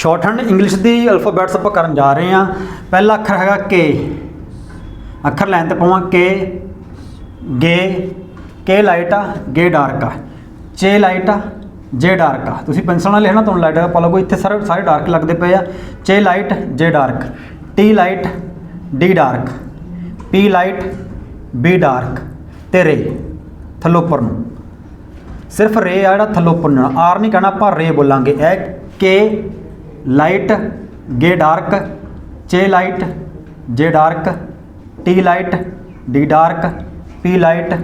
ਸ਼ਾਰਟਹੈਂਡ English ਦੀ alphabets ਆਪਾਂ ਕਰਨ ਜਾ ਰਹੇ ਹਾਂ। ਪਹਿਲਾ ਅੱਖਰ ਹੈਗਾ ਕੇ ਅੱਖਰ ਲੈਣ ਤੇ ਪਾਵਾਂ ਕੇ ਗੇ ਕੇ ਲਾਈਟ ਆ ਗੇ ਡਾਰਕ ਆ। ਚੇ ਲਾਈਟ ਆ ਜੇ ਡਾਰਕ ਆ। ਤੁਸੀਂ ਪੈਨਸਲ ਨਾਲ ਲਿਖਣਾ, ਤੁਹਾਨੂੰ ਲਾਈਟ ਦਾ ਪਾ ਲਗੋ। ਇੱਥੇ ਸਾਰੇ ਸਾਰੇ ਡਾਰਕ ਲੱਗਦੇ ਪਏ ਆ। ਚੇ ਲਾਈਟ ਜੇ dark T light D dark P light B dark ਤੇ ਰੇ ਥੱਲੋਂ ਉੱਪਰ ਨੂੰ। ਸਿਰਫ ਰੇ ਆ ਜਿਹੜਾ ਥੱਲੋਂ ਉੱਪਰ ਨੂੰ ਆਰ ਨਹੀਂ ਕਹਿਣਾ, ਆਪਾਂ ਰੇ ਬੋਲਾਂਗੇ। ਇਹ ਕੇ ਲਾਈਟ ਗੇ ਡਾਰਕ, ਚੇ ਲਾਈਟ, ਜੇ dark, T light, D dark, P light,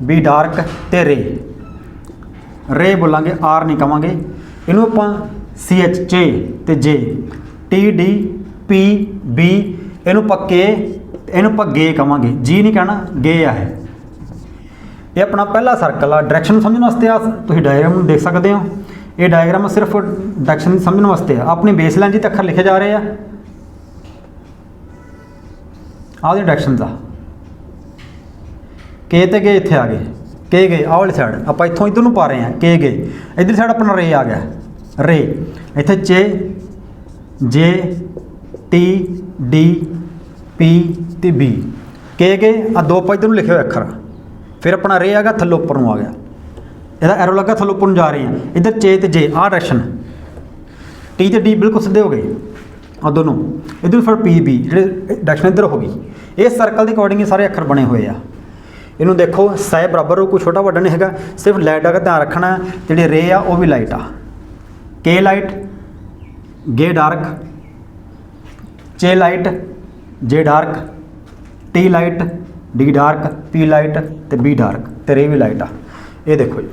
B dark ਤੇ ਰੇ। ਰੇ ਬੋਲਾਂਗੇ, ਆਰ ਨਹੀਂ ਕਵਾਂਗੇ। ਇਹਨੂੰ ਆਪਾਂ ਸੀ ਐਚ, ਚੇ ਤੇ ਜੇ, ਟੀ, ਡੀ, ਪੀ, ਬੀ, ਇਹਨੂੰ ਪੱਕੇ ਇਹਨੂੰ ਆਪਾਂ ਗੇ ਕਵਾਂਗੇ। ਜੀ ਨਹੀਂ ਕਹਿਣਾ, ਗੇ ਆ ਇਹ। ਇਹ ਆਪਣਾ ਪਹਿਲਾ ਸਰਕਲ ਆ। ਡਾਇਰੈਕਸ਼ਨ ਸਮਝਣ ਵਾਸਤੇ ਆ, ਤੁਸੀਂ ਡਾਇਗਰਾਮ ਨੂੰ ਦੇਖ ਸਕਦੇ ਹੋ। ਇਹ ਡਾਇਗਰਾਮ ਸਿਰਫ ਡੈਕਸ਼ਨ ਸਮਝਣ ਵਾਸਤੇ ਆ। ਆਪਣੀ ਬੇਸਲਾਈਨ ਜੀ ਤੇ ਅੱਖਰ ਲਿਖੇ ਜਾ ਰਹੇ ਆ। ਆਹ ਦੀ ਡਾਇਰੈਕਸ਼ਨਸ ਦਾ। ਕੇ ਤੇ ਗਏ ਇੱਥੇ ਆ ਗਏ। ਕੇ ਗਏ, ਆਹ ਵਾਲੀ ਸਾਈਡ ਆਪਾਂ ਇੱਥੋਂ ਇੱਧਰ ਨੂੰ ਪਾ ਰਹੇ ਆ। ਕੇ ਗਏ। ਇੱਧਰ ਸਾਈਡ ਆਪਣਾ ਰੇ ਆ ਗਿਆ। ਰੇ। ਇੱਥੇ ਚੇ, ਜੇ, ਟੀ, ਡੀ, ਪੀ ਤੇ ਬੀ। ਕੇ ਗਏ ਆ ਦੋ ਆਪਾਂ ਇੱਧਰ ਨੂੰ ਲਿਖੇ ਹੋਏ ਅੱਖਰ। ਫਿਰ ਆਪਣਾ ਰੇ ਗਿਆ, ਥੱਲੇ ਉੱਪਰ ਨੂੰ ਆ ਗਿਆ। ਇਹਦਾ ਐਰੋ ਲੱਗਾ ਥੱਲੇ ਪੁਣ ਜਾ ਰਹੇ ਆ। ਇੱਧਰ ਚੇ ਤੇ ਜੇ, ਆਹ ਡਾਇਰੈਕਸ਼ਨ ਟੀ ਤੇ ਡੀ ਬਿਲਕੁਲ ਸਿੱਧੇ ਹੋ ਗਏ। ਆ ਦੋਨੋਂ। ਇੱਧਰ ਫਿਰ ਪੀ ਬੀ ਜਿਹੜੇ ਡਾਇਰੈਕਸ਼ਨ ਇੱਧਰ ਹੋ ਗਈ। ਇਹ ਸਰਕਲ ਦੇ ਅਕੋਰਡਿੰਗ ਸਾਰੇ ਅੱਖਰ ਬਣੇ ਹੋਏ ਆ। ਇਹਨੂੰ ਦੇਖੋ ਸਾਇ ਬਰਾਬਰ ਹੋ ਕੋਈ ਛੋਟਾ ਵੱਡਾ ਨਹੀਂ ਹੈਗਾ। ਸਿਰਫ ਲਾਈਟ ਦਾ ਧਿਆਨ ਰੱਖਣਾ, ਜਿਹੜੇ ਰੇ ਆ, ਉਹ ਵੀ ਲਾਈਟ ਆ। ਕੇ ਲਾਈਟ ਗੇ ਡਾਰਕ ਚੇ ਲਾਈਟ ਜੇ dark T light D dark P light ਤੇ ਬੀ ਡਾਰਕ ਤੇ ਰੇ ਵੀ ਲਾਈਟ ਆ। ਇਹ ਦੇਖੋ ਜੀ।